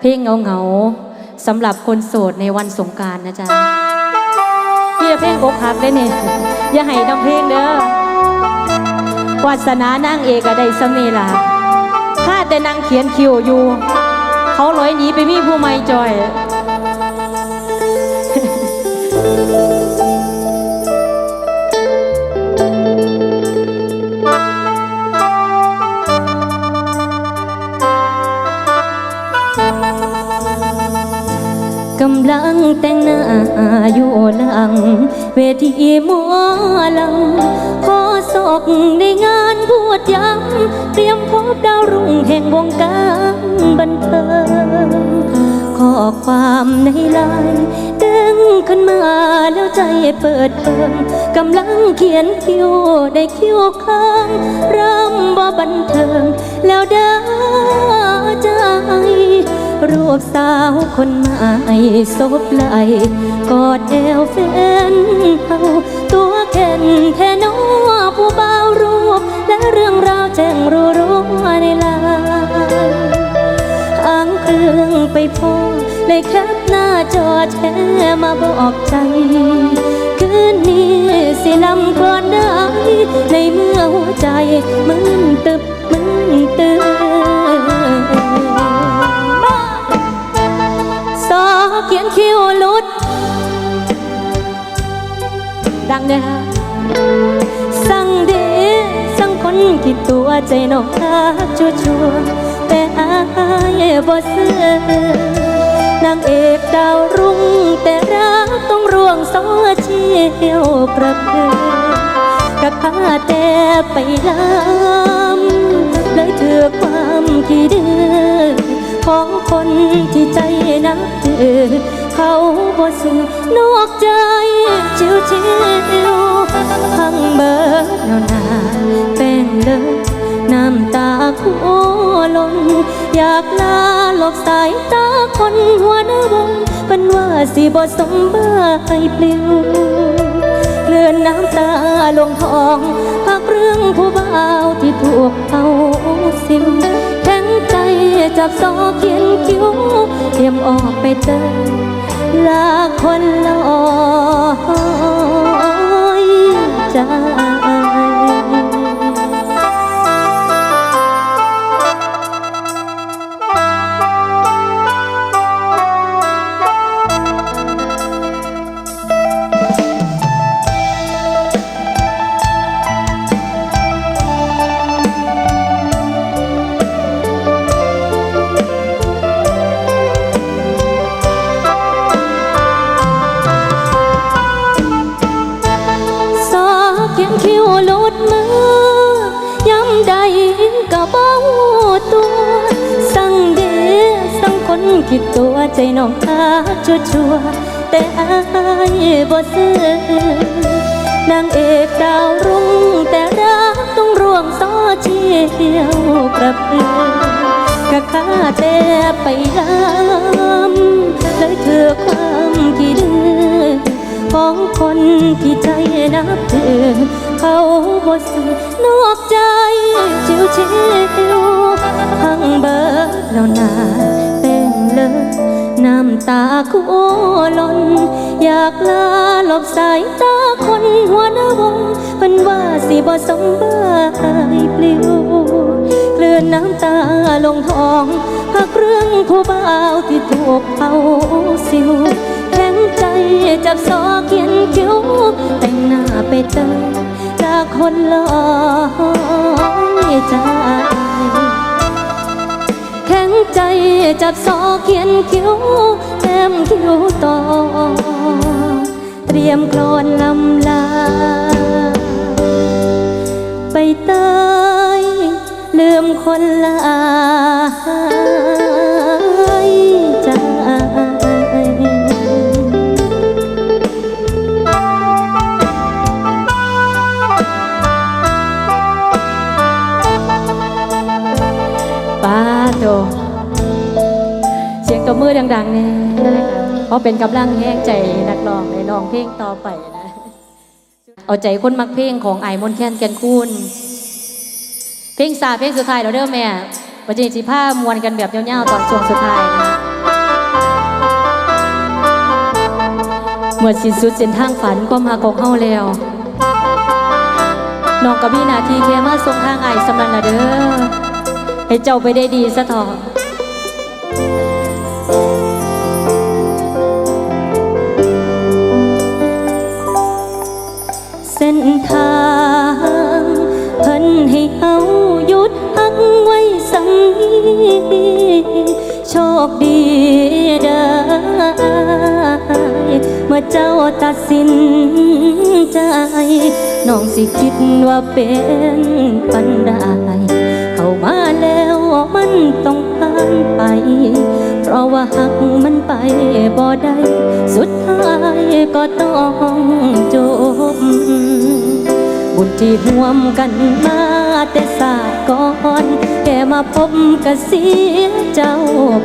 เพลงเงาเงาสำหรับคนโสดในวันสงการนะจ๊ะพี่เพลงอกหักเลยนี่อย่าให้น้องเพลงเด้อวาสนานั่งเอกก็ได้สมีล่ะข้าแต่นางเขียนคิวอยู่ เขาลอยหนีไปมีผู้ไม่จอยำลังแต่งหน้าอยู่หลัง เวทีหมอลำขอศกในงานพูดย้ำเตรียมพบดาวรุ่งแห่งวงการบันเทิงข้อความในไลน์เด้งขึ้นมาแล้วใจเปิดเปิงกำลังเขียนคิวได้คิวข้างเริ่มบ่บันเทิงแล้วเด้อใจ รูปสาวคนใหม่ซบไหลกอดแอวแฟนเฮาตัวแข็งแทนอผู้บ่าวรูป และเรื่องราวแจ้งรู้รู้ในไลน์อ้างเครื่องไปพอเลยแคปหน้าจอแชร์มาบอกใจคืนนี้สิลำก่อนได้ในเมื่อหัวใจมึนตึบมึนตึบ เขียนคิวลุด ดังเลยฮะสั่งเดสั่งคนคิดตัวใจนอกทักชัวชัวแต่อายบ่เสือนางเอกดาวรุ่ง แต่รักต้องร่วงโซเชี่ยลกระเพื่อกับข้าแต่ไปลำเลยเถือความขี้ดื้อของคนที่ใจนักถือ เขาบ่ซื้อนอกใจชิวชิวพังเบิดแล้วนาแป้งเลยน้ำตาคู่ล้นอยากลาหลอกสายตาคนหัวหน้าวงเป็นว่าสิบ่สมบายปลิวเลื่อนน้ำตาลงทองพักเรื่องผู้บ่าวที่ถูกเอาสิวแข็ง จับซอเขียนคิ้วเตรียมออกไปเจอลาคนลอยใจส ดตัวใจน้องตาชัวชัวแต่อายบ่ซื้อนางเอกดาวรุ่งแต่รักต้องร่วงโซเชียลกระเพื่อกะข้าแต่ไปลำเลยเถือความขี้ดื้อของคนที่ใจนับถือเขาบ่ซื้อนอกใจชิวเชิวๆพังเบิดแล้วนา ลยน้ำตาคูล้น อยากลาหลบสายตาคนหัวหน้าวงเป็นว่าสิบ่สมบายปลิวเกลื่อนน้ำตาลงทองพักเรื่องผู้บ่าวที่ถูกเอาสิวแข็งใจจับซอเขียนคิ้ว แต่งหน้าไปเจอจากคนหลอใจ แข็งใจจับซอเขียนคิ้วแต้มคิ้วต่อ เตรียมโคลนลำลา ไปเตยลืมคนหลา มือดังๆเนี่ยเพราะเป็นกำลังแห้งใจนักร้องในร้องเพลงต่อไปนะ เอาใจคนมักเพลงของไอ้มนแคนแกนคูนเพลงสาเพลงสุดท้ายเราเด้อแม่ประจิจิผ้ามวนกันแบบเงี้ยวๆตอนช่วงสุดท้ายนะเมื่อสิ้นสุดเส้นทางฝันก็มากของเข้าแล้วน้องกบพี่นาทีแค่มาส่งทางไอ้สมันละเด้อให้เจ้าไปได้ดีสะทอ ทางเพิ่นให้เอาหยุดพักไว้สังโชคดีเด้เมื่อเจ้าตัดสินใจน้องสิคิดว่าเป็นปันไดเข้ามาแล้วมันต้องผ่านไป เพราะว่าหักมันไปบ่ได้ สุดท้ายก็ต้องจบ บุญที่ห่วมกันมาแต่ศาสก่อนแกมาพบกเสียเจ้า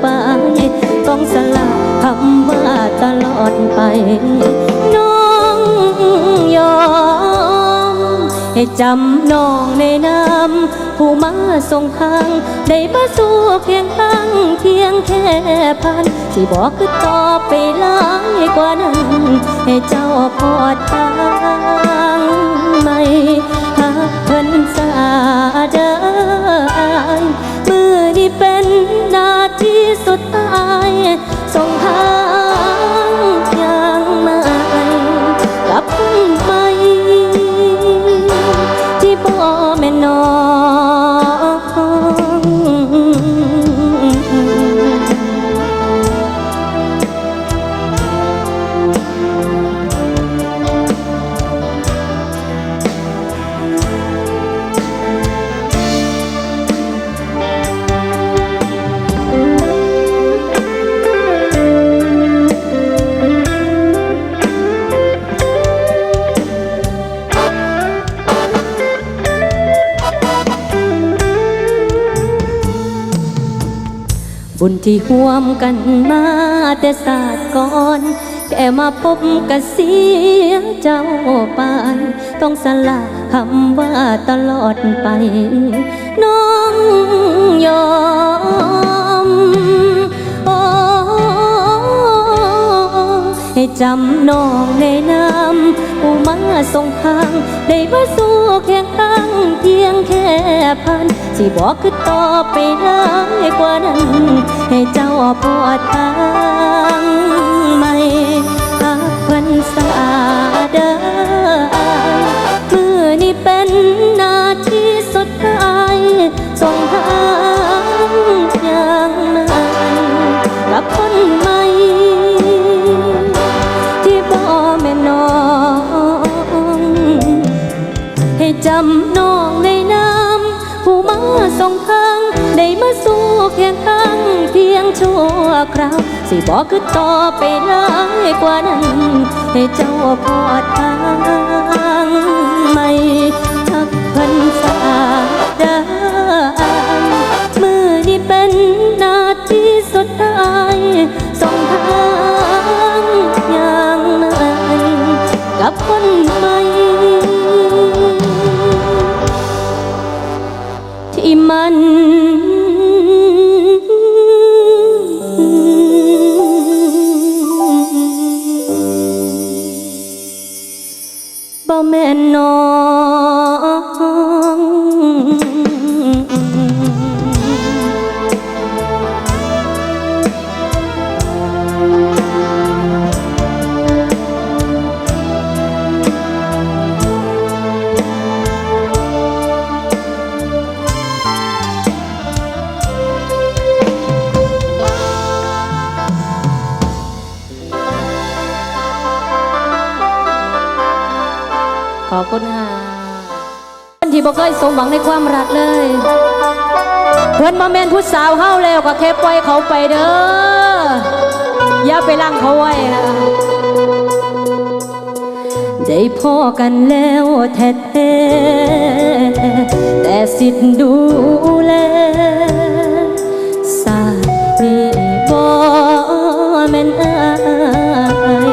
ไป ต้องสละคำว่าตลอดไป น้องยอม ให้จำน้องในน้ำผู้มาส่งทางได้มาสู่เพียงข้างเพียงแค่พันที่บอกคือต่อไปหลายกว่านั้น ให้เจ้าพอดทาง ไหมหากเพิ่นสาไดายมือนี้เป็นนาทีสุดท้ายส่งทา บุญที่ห่วมกันมาแต่ศาสตร์ก่อนแค่มาพบกันเสียเจ้าไปต้องสละคำว่าตลอดไป น้องยอมโอ้ให้จำน้องในน้ำผู้มาส่งทาง ได้มาสู่เคียงข้าง พันที่บอกคือต่อไปหลายกว่านั้น ให้เจ้าพอดทางไหมหากเพิ่นสาด้อมือนี้เป็นนาทีสุดท้ายส่งทางยังไงกับคนใหม่ที่บ่แม่นองให้จำน้องใน มาส่งทางได้มาสู่เคียงข้างเพียงชั่วคราวสิบอกคือต่อไปหลายกว่านั้น ให้เจ้าพอดทางไม่ทักพันสาดามือนี้เป็นนาทีสุดท้ายส่งทาง นที่บ่เคยสมหวังในความรักเลย เพื่อนมาเมนผู้สาวเฮาแล้วก็แค่ปล่อยเขาไปเด้อ อย่าไปลังเขาไว้นะได้พ่อกันแล้วแท้ๆแต่สิทธิ์ดูแลสาดนี้บ่แม่นอาย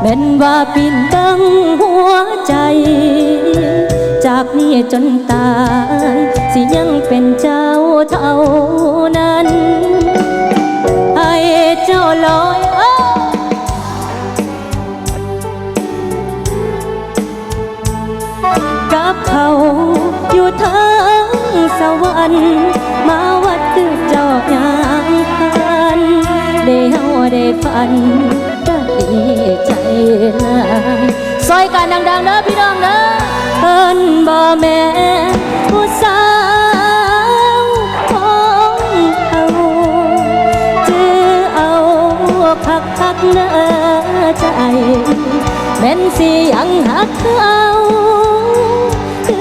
แม่นว่าปิ่นดังหัวใจ จนตาย สิยังเป็นเจ้าเท่านั้นไอเจ้าลอยอกับเขาอยู่ทางสวรรค์มาวัดคือเจ้าอยางพันได้เฮาได้ฝันก็ดีใจลายซอยกันดังๆเด้อพี่น้องเด้อ พิ่นบ่แม่ผู้สาวของเขาจือเอาคักคักๆเด้อใจแม่นสิยังหักเขาคื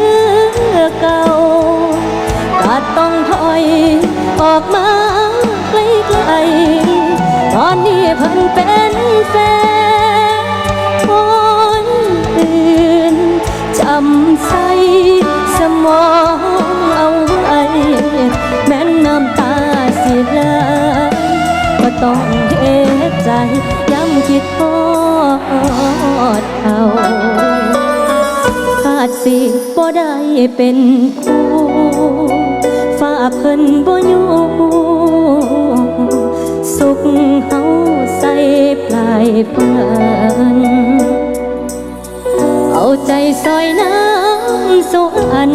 อเก่าก็ต้องถอยออกมาไกลๆตอนนี้เพิ่นเป็น เป็นคู่ฝ้าเพิ่นบ่อยู่สุขเฮาใส่ปลายเพิ่นเอาใจซอยน้ำสวน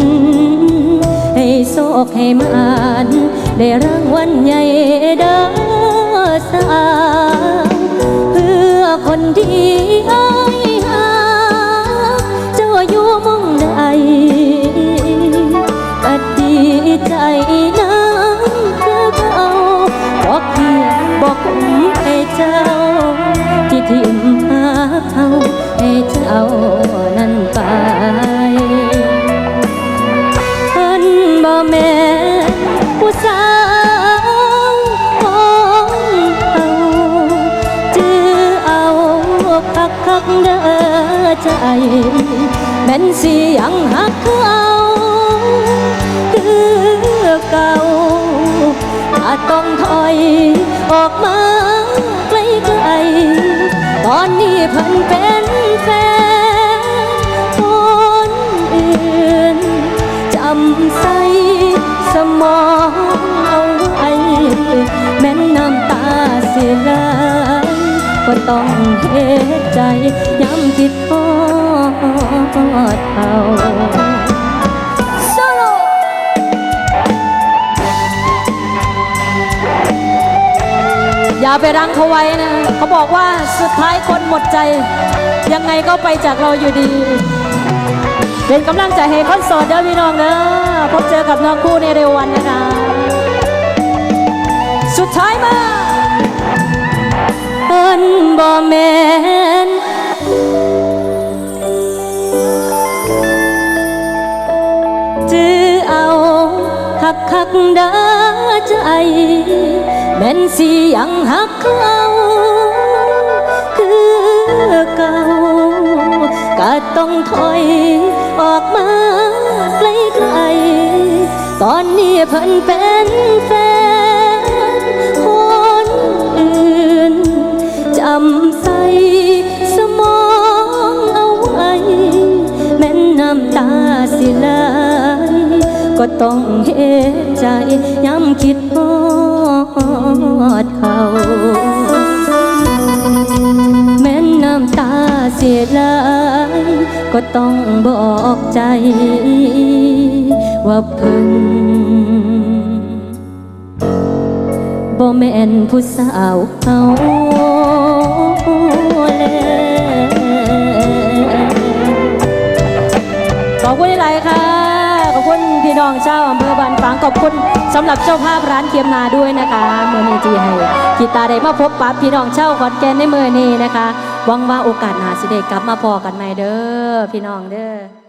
ให้โศกให้มันได้รางวัลใหญ่เด้อสาวเพื่อคนที่ น้ำคือเขาบอกเพียงบอกผมให้เจ้า ที่ทิมหาเขาให้เจ้านั้นไปเพิ่นบ่แม่ผู้สาวของเขาจือเอาคักคักเด้อใจแม่นสิยังหักเขา อออกมาไกลๆตอนนี้เพิ่นเป็นแฟนคนอื่นจำใส่สมองเอาไว้แม้นน้ำตาสิไหลก็ต้องเฮ็ดใจย้ำคิดทอดเขา อย่าไปรังเขาไว้นะ เขาบอกว่าสุดท้ายคนหมดใจ ยังไงก็ไปจากเราอยู่ดี เป็นกำลังใจให้คอนเสดเด้อพี่น้องเด้อพบเจอกับน้องคู่ในเร็ววันนะคะ สุดท้ายมาเอิน นสิยังหักเขาคือเก่าก็ต้องถอยออกมาไกลๆตอนนี้เพิ่นเป็นแฟนคนอื่นจำใส่สมองเอาไว้ แม้นน้ำตาสิไหลก็ต้องเฮ็ดใจย้ำคิดฮอ ดเขาแม้นน้ำตาเสียไหลก็ต้องบอกใจ ว่าเพิ่นบ่แม่นผู้สาวเฮาแล้วขอบคุณหลายค่ะขอบคุณ พี่น้องเจ้าอำเภอบ้านฝางขอบคุณสำหรับเจ้าภาพร้านเคียมนาด้วยนะคะเมื่อนี้จีให้กีตาได้มาพบปะพี่น้องเช่าขอนแก่นในเมื่อนี้นะคะหวังว่าโอกาสหน้าสิเด้กลับมาพอกันใหม่เด้อพี่น้องเด้อ